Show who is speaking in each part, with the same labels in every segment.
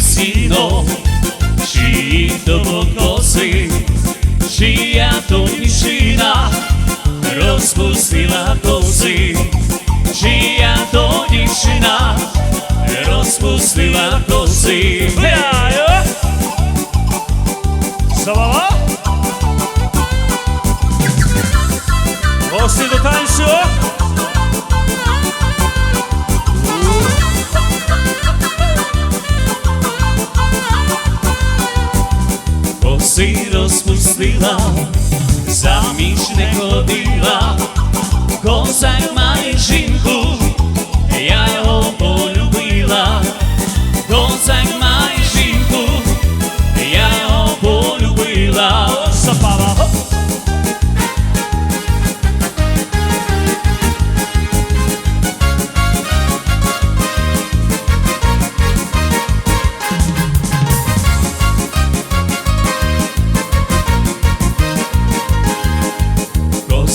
Speaker 1: сино, чиї то коси, чия то дівчина розпустила коси, чия то дівчина розпустила коси.
Speaker 2: Завала! Гості до танцю!
Speaker 1: Коси розпустила, заміж не ходила, козак має жінку,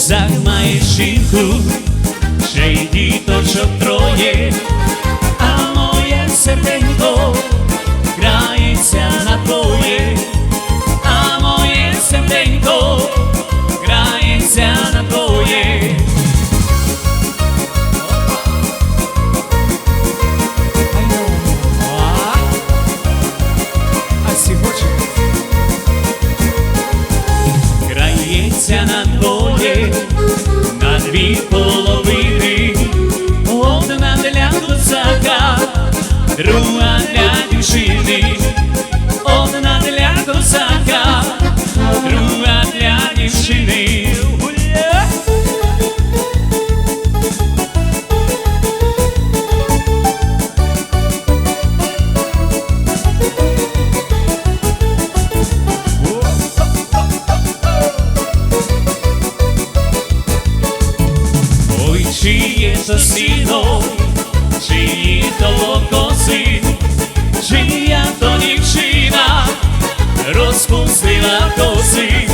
Speaker 1: Козак має жінку, ще й діточок троє, а моє серденько грається на твоє, а моє серденько грається на твоє. Грається на двоє, чиє то сіно, чиї то коси, чия то дівчина розпустила коси,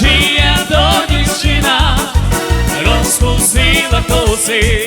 Speaker 1: чия то дівчина розпустила коси.